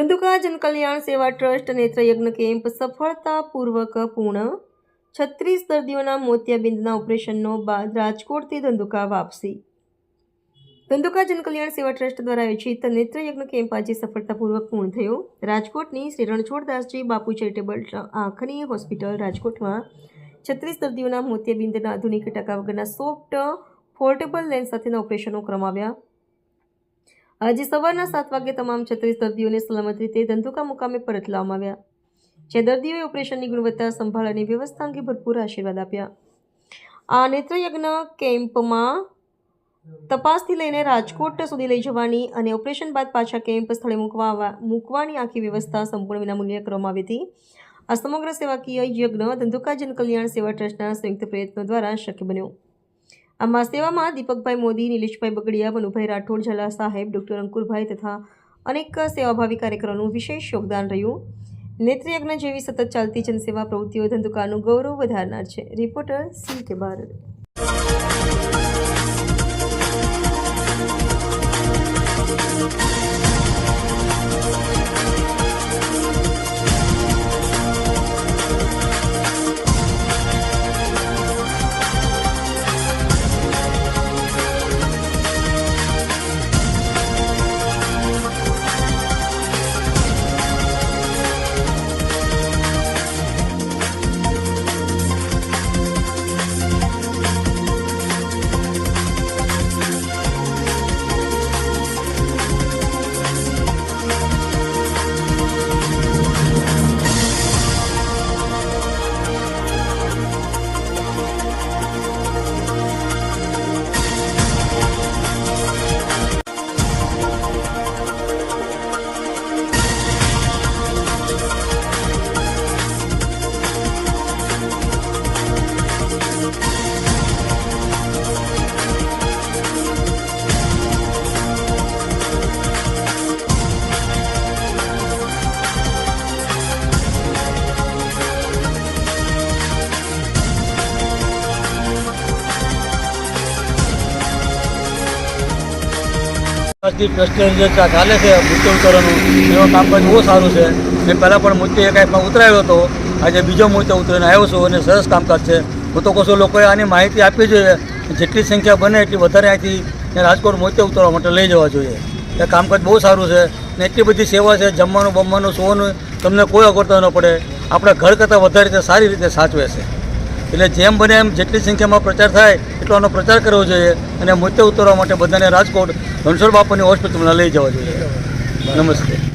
ધંધુકા જનકલ્યાણ સેવા trust નેત્રયજ્ઞ camp સફળતાપૂર્વક પૂર્ણ છત્રીસ દર્દીઓના મોતિયાબિંદના ઓપરેશનનો બાદ રાજકોટથી ધંધુકા વાપસી ધંધુકા જનકલ્યાણ સેવા ટ્રસ્ટ દ્વારા આયોજિત નેત્રયજ્ઞ કેમ્પ આજે સફળતાપૂર્વક પૂર્ણ થયો રાજકોટની શ્રી રણછોડદાસજી બાપુ ચેરિટેબલ આંખની હોસ્પિટલ રાજકોટમાં છત્રીસ દર્દીઓના મોતિયાબિંદના આધુનિક ટકા વગરના સોફ્ટ ફોર્ટેબલ લેન્સ સાથેના ઓપરેશનો કરવામાં આજે સવારના સાત વાગે તમામ છત્રીસ દર્દીઓને સલામત રીતે ધંધુકા મુકામે પરત લાવવામાં આવ્યા. જે દર્દીઓએ ઓપરેશનની ગુણવત્તા સંભાળ અને વ્યવસ્થા અંગે ભરપૂર આશીર્વાદ આપ્યા. આ નેત્રયજ્ઞ કેમ્પમાં તપાસથી લઈને રાજકોટ સુધી લઈ જવાની અને ઓપરેશન બાદ પાછા કેમ્પ સ્થળે મૂકવા મૂકવાની આખી વ્યવસ્થા સંપૂર્ણ વિનામૂલ્યે કરવામાં આવી હતી. આ સમગ્ર સેવાકીય યજ્ઞ ધંધુકા જનકલ્યાણ સેવા ટ્રસ્ટના સંયુક્ત પ્રયત્નો દ્વારા શક્ય બન્યો. આમાં સેવામાં દીપકભાઈ મોદી, નિલેશભાઈ બગડિયા મનુભાઈ રાઠોડ ઝાલા સાહેબ ડૉક્ટર અંકુરભાઈ તથા અનેક સેવાભાવી કાર્યક્રમોનું વિશેષ યોગદાન રહ્યું. નેત્રયજ્ઞ જેવી સતત ચાલતી જનસેવા પ્રવૃત્તિઓ ધંધુકાનું ગૌરવ વધારનાર છે. રિપોર્ટર સી કે બારડ. ચાલે છે મૂર્તિ ઉતારવાનું એનું કામકાજ બહુ સારું છે. મેં પહેલાં પણ મૂર્તિ એક આઈપમાં ઉતરાયો હતો. આજે બીજો મૂર્તિ ઉતરીને આવ્યો છું અને સરસ કામકાજ છે. હું છું, લોકોએ આની માહિતી આપવી જોઈએ. જેટલી સંખ્યા બને એટલી વધારે અહીંથી રાજકોટ મોતે ઉતરવા માટે લઈ જવા જોઈએ. એ કામકાજ બહુ સારું છે ને એટલી બધી સેવા છે, જમવાનું, બમવાનું, સુવાનું તમને કોઈ અગવડતા ન પડે. આપણા ઘર કરતાં વધારે રીતે સારી રીતે સાચવે છે. એટલે જેમ બને એમ જેટલી સંખ્યામાં પ્રચાર થાય એટલો આનો પ્રચાર કરવો જોઈએ અને મોતે ઉતરવા માટે બધાને રાજકોટ ધનસોર બાપાની હોસ્પિટલમાં લઈ જવા જોઈએ. નમસ્તે.